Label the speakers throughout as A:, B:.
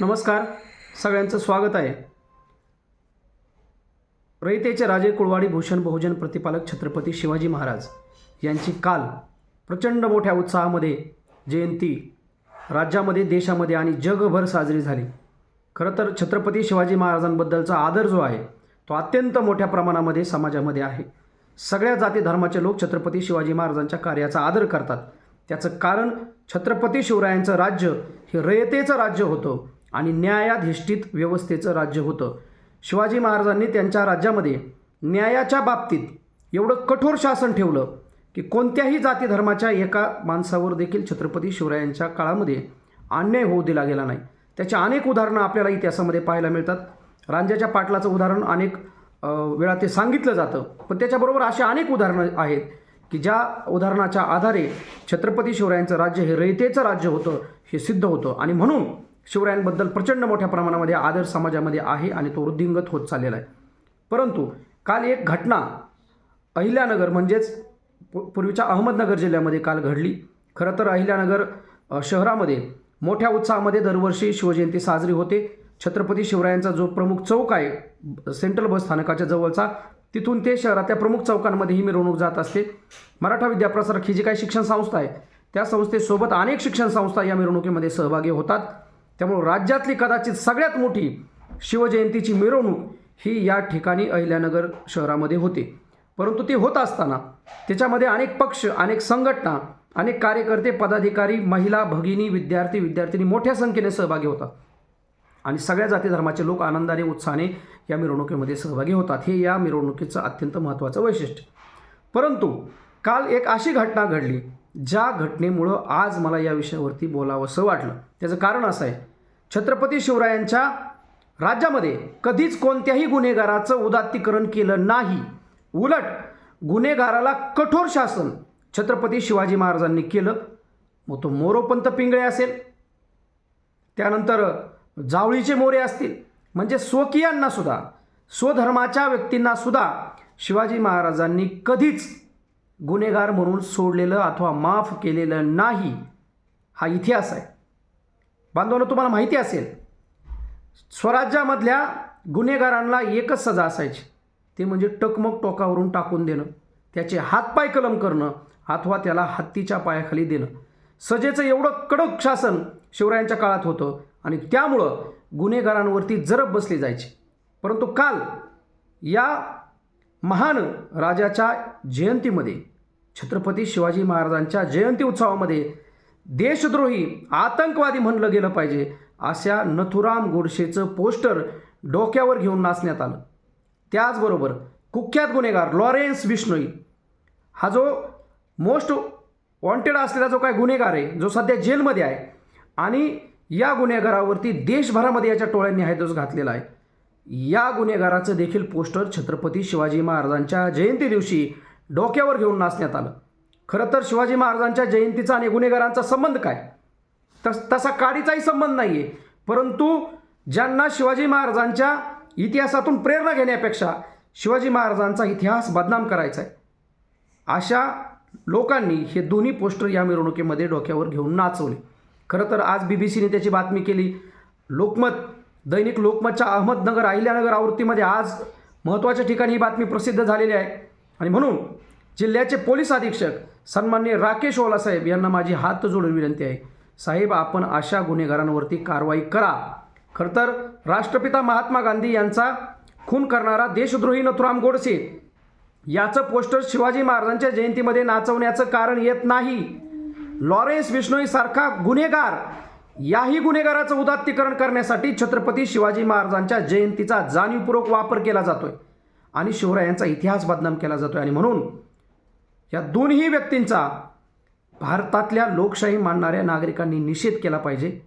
A: नमस्कार. सगळ्यांचं स्वागत आहे. रयतेचे राजे कुळवाडी भूषण बहुजन प्रतिपालक छत्रपती शिवाजी महाराज यांची काल प्रचंड मोठ्या उत्साहामध्ये जयंती राज्यामध्ये देशामध्ये आणि जगभर साजरी झाली. खरं तर छत्रपती शिवाजी महाराजांबद्दलचा आदर जो आहे तो अत्यंत मोठ्या प्रमाणामध्ये समाजामध्ये आहे. सगळ्या जाती धर्माचे लोक छत्रपती शिवाजी महाराजांच्या कार्याचा आदर करतात. त्याचं कारण छत्रपती शिवरायांचं राज्य हे रयतेचं राज्य होतं. आणि न्यायाधिष्ठित व्यवस्थेचं राज्य होतं. शिवाजी महाराजांनी त्यांच्या राज्यामध्ये न्यायाच्या बाबतीत एवढं कठोर शासन ठेवलं की कोणत्याही जाती धर्माच्या एका माणसावर देखील छत्रपती शिवरायांच्या काळामध्ये अन्याय होऊ दिला गेला नाही. त्याची अनेक उदाहरणं आपल्याला इतिहासामध्ये पाहायला मिळतात. रांजाच्या पाटलाचं उदाहरण अनेक वेळा ते सांगितलं जातं. पण त्याच्याबरोबर अशी अनेक उदाहरणं आहेत की ज्या उदाहरणाच्या आधारे छत्रपती शिवरायांचं राज्य हे रयतेचं राज्य होतं हे सिद्ध होतं. आणि म्हणून शिवरायांबद्दल प्रचंड मोठ्या प्रमाणामध्ये आदर समाजामध्ये आहे आणि तो वृद्धिंगत होत चाललेला आहे. परंतु काल एक घटना अहिल्यानगर म्हणजेच पूर्वीच्या अहमदनगर जिल्ह्यामध्ये काल घडली. खरं तर अहिल्यानगर शहरामध्ये मोठ्या उत्साहामध्ये दरवर्षी शिवजयंती साजरी होते. छत्रपती शिवरायांचा जो प्रमुख चौक आहे सेंट्रल बस स्थानकाच्या जवळचा तिथून ते शहरातल्या प्रमुख चौकांमध्ये ही मिरवणूक जात असते. मराठा विद्याप्रसारक ही जी काही शिक्षण संस्था आहे त्या संस्थेसोबत अनेक शिक्षण संस्था या मिरवणुकीमध्ये सहभागी होतात. त्यामुळे राज्यातली कदाचित सगळ्यात मोठी शिवजयंतीची मिरवणूक ही या ठिकाणी अहिल्यानगर शहरामध्ये होते. परंतु ते होत असताना त्याच्यामध्ये अनेक पक्ष अनेक संघटना अनेक कार्यकर्ते पदाधिकारी महिला भगिनी विद्यार्थी विद्यार्थिनी मोठ्या संख्येने सहभागी होतात. आणि सगळ्या जाती धर्माचे लोक आनंदाने उत्साहाने या मिरवणुकीमध्ये सहभागी होतात. हे या मिरवणुकीचं अत्यंत महत्त्वाचं वैशिष्ट्य. परंतु काल एक अशी घटना घडली ज्या घटनेमुळं आज मला या विषयावरती बोलावंसं वाटलं. त्याचं कारण असं आहे छत्रपती शिवरायांच्या राज्यामध्ये कधीच कोणत्याही गुन्हेगाराचं उदात्तीकरण केलं नाही. उलट गुन्हेगाराला कठोर शासन छत्रपती शिवाजी महाराजांनी केलं. मग तो मोरोपंत पिंगळे असेल. त्यानंतर जावळीचे मोरे असतील. म्हणजे स्वकीयांनासुद्धा स्वधर्माच्या व्यक्तींनासुद्धा शिवाजी महाराजांनी कधीच गुन्हेगार म्हणून सोडलेलं अथवा माफ केलेलं नाही. हा इतिहास आहे. बांधवानं तुम्हाला माहिती असेल स्वराज्यामधल्या गुन्हेगारांना एकच सजा असायची. ते म्हणजे टकमक टोकावरून टाकून देणं त्याचे हातपाय कलम करणं अथवा त्याला हत्तीच्या पायाखाली देणं. सजेचं एवढं कडक शासन शिवरायांच्या काळात होतं आणि त्यामुळं गुन्हेगारांवरती जरब बसली जायची. परंतु काल या महान राजाच्या जयंतीमध्ये छत्रपती शिवाजी महाराजांच्या जयंती उत्सवामध्ये देशद्रोही आतंकवादी म्हणलं गेलं पाहिजे अशा नथुराम गोडसेचं पोस्टर डोक्यावर घेऊन नाचण्यात आलं. त्याचबरोबर कुख्यात गुन्हेगार लॉरेन्स बिश्नोई हा जो मोस्ट वॉन्टेड असलेला जो काय गुन्हेगार आहे जो सध्या जेलमध्ये आहे आणि या गुन्हेगारावरती देशभरामध्ये याच्या टोळ्यांनी हायदोस घातलेला आहे. या गुन्हेगाराचं देखील पोस्टर छत्रपती शिवाजी महाराजांच्या जयंती दिवशी डोक्यावर घेऊन नाचण्यात आलं. खरं तर शिवाजी महाराजांच्या जयंतीचा आणि गुन्हेगारांचा संबंध काय? तस तसा काडीचाही संबंध नाही आहे परंतु ज्यांना शिवाजी महाराजांच्या इतिहासातून प्रेरणा घेण्यापेक्षा शिवाजी महाराजांचा इतिहास बदनाम करायचा आहे अशा लोकांनी हे दोन्ही पोस्टर या मिरवणुकीमध्ये डोक्यावर घेऊन नाचवले. खरं तर आज बी बी सीने त्याची बातमी केली. लोकमत दैनिक लोकमतच्या अहमदनगर अहिल्यानगर आवृत्तीमध्ये आज महत्त्वाच्या ठिकाणी ही बातमी प्रसिद्ध झालेली आहे. आणि म्हणून जिल्ह्याचे पोलीस अधीक्षक सन्मान्य राकेश ओला साहेब यांना माझी हात जोडून विनंती आहे. साहेब आपण अशा गुन्हेगारांवरती कारवाई करा. खरं तर राष्ट्रपिता महात्मा गांधी यांचा खून करणारा देशद्रोही नथुराम गोडसे याचं पोस्टर शिवाजी महाराजांच्या जयंतीमध्ये नाचवण्याचं कारण येत नाही. लॉरेन्स विष्णोई सारखा गुन्हेगार याही गुन्हेगाराचं उदात्तीकरण करण्यासाठी छत्रपती शिवाजी महाराजांच्या जयंतीचा जाणीवपूर्वक वापर केला जातोय आणि शिवरायांचा इतिहास बदनाम केला जातोय. आणि म्हणून या दोन्ही व्यक्तींचा भारतातल्या लोकशाही मानणाऱ्या नागरिकांनी निषेध केला पाहिजे.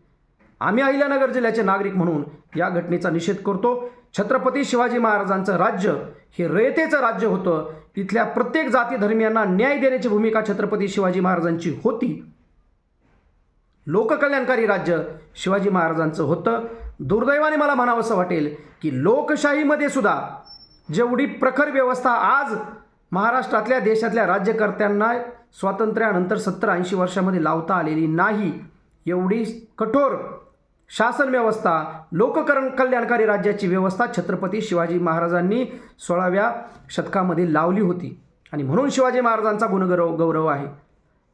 A: आम्ही अहिल्यानगर जिल्ह्याचे नागरिक म्हणून या घटनेचा निषेध करतो. छत्रपती शिवाजी महाराजांचं राज्य हे रयतेचं राज्य होतं. तिथल्या प्रत्येक जाती धर्मियांना न्याय देण्याची भूमिका छत्रपती शिवाजी महाराजांची होती. लोककल्याणकारी राज्य शिवाजी महाराजांचं होतं. दुर्दैवाने मला म्हणावंसं वाटेल की लोकशाहीमध्ये सुद्धा जेवढी प्रखर व्यवस्था आज महाराष्ट्रातल्या देशातल्या राज्यकर्त्यांना स्वातंत्र्यानंतर सत्तर ऐंशी वर्षामध्ये लावता आलेली नाही एवढी कठोर शासन व्यवस्था लोककरण कल्याणकारी राज्याची व्यवस्था छत्रपती शिवाजी महाराजांनी सोळाव्या शतकामध्ये लावली होती. आणि म्हणून शिवाजी महाराजांचा गुणगौरव गौरव आहे.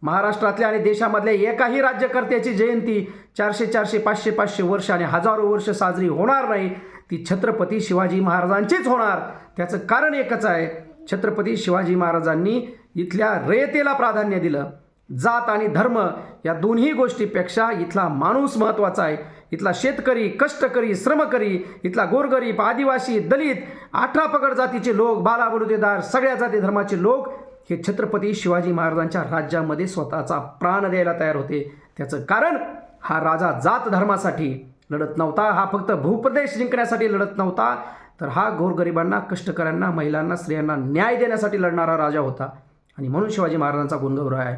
A: महाराष्ट्रातल्या आणि देशामधल्या एकाही राज्यकर्त्याची जयंती चारशे चारशे पाचशे पाचशे वर्ष आणि हजारो वर्ष साजरी होणार नाही ती छत्रपती शिवाजी महाराजांचीच होणार. त्याचं कारण एकच आहे छत्रपती शिवाजी महाराजांनी इथल्या रयतेला प्राधान्य दिलं. जात आणि धर्म या दोन्ही गोष्टीपेक्षा इथला माणूस महत्त्वाचा आहे. इथला शेतकरी कष्टकरी श्रमकरी इथला गोरगरीब आदिवासी दलित अठरा पगड जातीचे लोक बालाबलुतेदार सगळ्या जाती धर्माचे लोक हे छत्रपती शिवाजी महाराजांच्या राज्यामध्ये स्वतःचा प्राण द्यायला तयार होते. त्याचं कारण हा राजा जात धर्मासाठी लढत नव्हता. हा फक्त भूप्रदेश जिंकण्यासाठी लढत नव्हता. तर हा गोरगरिबांना कष्टकऱ्यांना महिलांना स्त्रियांना न्याय देण्यासाठी लढणारा राजा होता. आणि म्हणून शिवाजी महाराजांचा गुणगौरव आहे.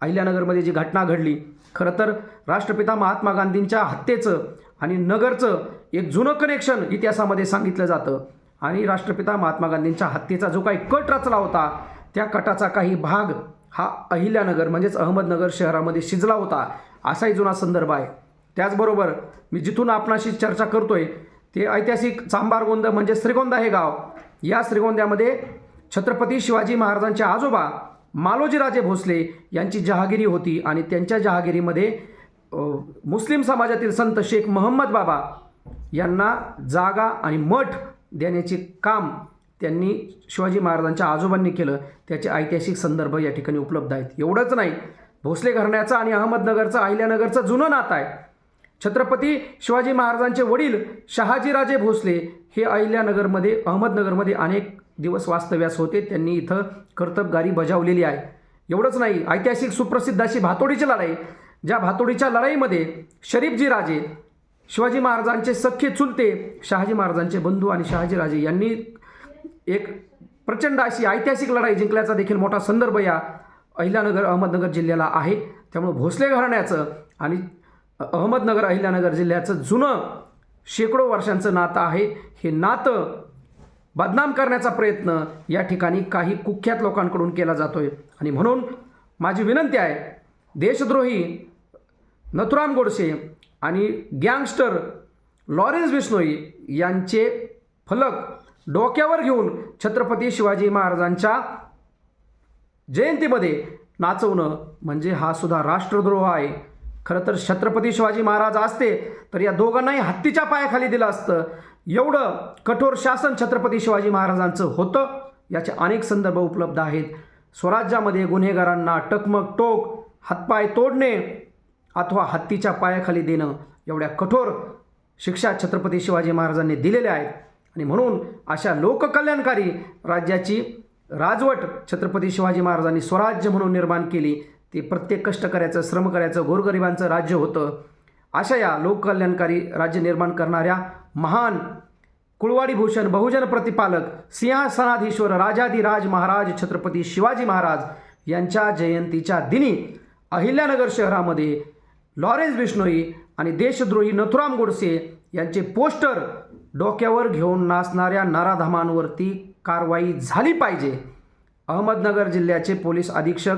A: अहिल्यानगरमध्ये जी घटना घडली खरं तर राष्ट्रपिता महात्मा गांधींच्या हत्येचं आणि नगरचं एक जुनं कनेक्शन इतिहासामध्ये सांगितलं जातं. आणि राष्ट्रपिता महात्मा गांधींच्या हत्येचा जो काही कट रचला होता त्या कटाचा काही भाग हा अहिल्यानगर म्हणजेच अहमदनगर शहरामध्ये शिजला होता असाही जुना संदर्भ आहे. त्याचबरोबर मी जिथून आपणाशी चर्चा करतोय ते ऐतिहासिक चांबारगोंद म्हणजे श्रीगोंदा हे गाव. या श्रीगोंद्यामध्ये छत्रपती शिवाजी महाराजांचे आजोबा मालोजीराजे भोसले यांची जहागिरी होती आणि त्यांच्या जहागिरीमध्ये मुस्लिम समाजातील संत शेख महम्मद बाबा यांना जागा आणि मठ देण्याचे काम त्यांनी शिवाजी महाराजांच्या आजोबांनी केलं. त्याचे ऐतिहासिक संदर्भ या ठिकाणी उपलब्ध आहेत. एवढंच नाही. भोसले घराण्याचं आणि अहमदनगरचं अहिल्यानगरचं जुनं नातं आहे. छत्रपती शिवाजी महाराजांचे वडील शहाजीराजे भोसले हे अहिल्यानगरमध्ये अहमदनगरमध्ये अनेक दिवस वास्तव्यास होते. त्यांनी इथं कर्तबगारी बजावलेली आहे. एवढंच नाही ऐतिहासिक सुप्रसिद्ध अशी भातोडीची लढाई ज्या भातोडीच्या लढाईमध्ये शरीफजी राजे शिवाजी महाराजांचे सख्खे चुलते शहाजी महाराजांचे बंधू आणि शहाजीराजे यांनी एक प्रचंड अशी ऐतिहासिक लढाई जिंकल्याचा देखील मोठा संदर्भ या अहिल्यानगर अहमदनगर जिल्ह्याला आहे. त्यामुळे भोसले घराण्याचं आणि अहमदनगर अहिल्यानगर जिल्ह्याचं जुनं शेकडो वर्षांचं नातं आहे. हे नातं बदनाम करण्याचा प्रयत्न या ठिकाणी काही कुख्यात लोकांकडून केला जातो आहे आणि म्हणून माझी विनंती आहे देशद्रोही नथुराम गोडसे आणि गँगस्टर लॉरेन्स बिश्नोई यांचे फलक डोक्यावर घेऊन छत्रपती शिवाजी महाराजांच्या जयंतीमध्ये नाचवणं म्हणजे हा सुद्धा राष्ट्रद्रोह आहे. खरं तर छत्रपती शिवाजी महाराज असते तर या दोघांनाही हत्तीच्या पायाखाली दिलं असतं. एवढं कठोर शासन छत्रपती शिवाजी महाराजांचं होतं. याचे अनेक संदर्भ उपलब्ध आहेत. स्वराज्यामध्ये गुन्हेगारांना टकमक टोक हातपाय तोडणे अथवा हत्तीच्या पायाखाली देणं एवढ्या कठोर शिक्षा छत्रपती शिवाजी महाराजांनी दिलेल्या आहेत. आणि म्हणून अशा लोककल्याणकारी राज्याची राजवट छत्रपती शिवाजी महाराजांनी स्वराज्य म्हणून निर्माण केली. ते प्रत्येक कष्ट करायचं श्रम करायचं गोरगरिबांचं राज्य होतं. अशा या लोककल्याणकारी राज्य निर्माण करणाऱ्या महान कुळवाडी भूषण बहुजन प्रतिपालक सिंहासनाधीश्वर राजाधिराज महाराज छत्रपती शिवाजी महाराज यांच्या जयंतीच्या दिनी अहिल्यानगर शहरामध्ये लॉरेन्स बिष्णोई आणि देशद्रोही नथुराम गोडसे यांचे पोस्टर डोक्यावर घेऊन नाचणाऱ्या नाराधामांवरती कारवाई झाली पाहिजे. अहमदनगर जिल्ह्याचे पोलीस अधीक्षक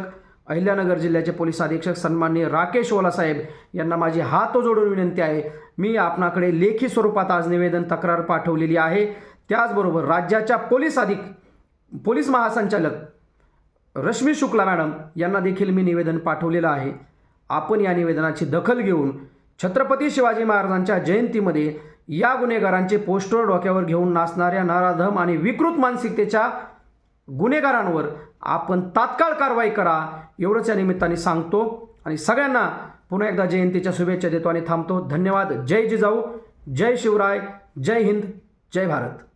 A: अहिल्यानगर जिल्ह्याचे पोलीस अधीक्षक सन्माननीय राकेश ओलासाहेब यांना माझी हात जोडून विनंती आहे. मी आपणाकडे लेखी स्वरूपात आज निवेदन तक्रार पाठवलेली आहे. त्याचबरोबर राज्याच्या पोलीस अधिक पोलीस महासंचालक रश्मी शुक्ला मॅडम यांना देखील मी निवेदन पाठवलेलं आहे. आपण या निवेदनाची दखल घेऊन छत्रपती शिवाजी महाराजांच्या जयंतीमध्ये या गुन्हेगारांचे पोस्टर डोक्यावर घेऊन नाचणाऱ्या नाराधम आणि विकृत मानसिकतेच्या गुन्हेगारांवर आपण तात्काळ कारवाई करा एवढंच या निमित्ताने सांगतो. आणि सगळ्यांना पुन्हा एकदा जयंतीच्या शुभेच्छा देतो आणि थांबतो. धन्यवाद. जय जिजाऊ. जय शिवराय. जय हिंद. जय भारत.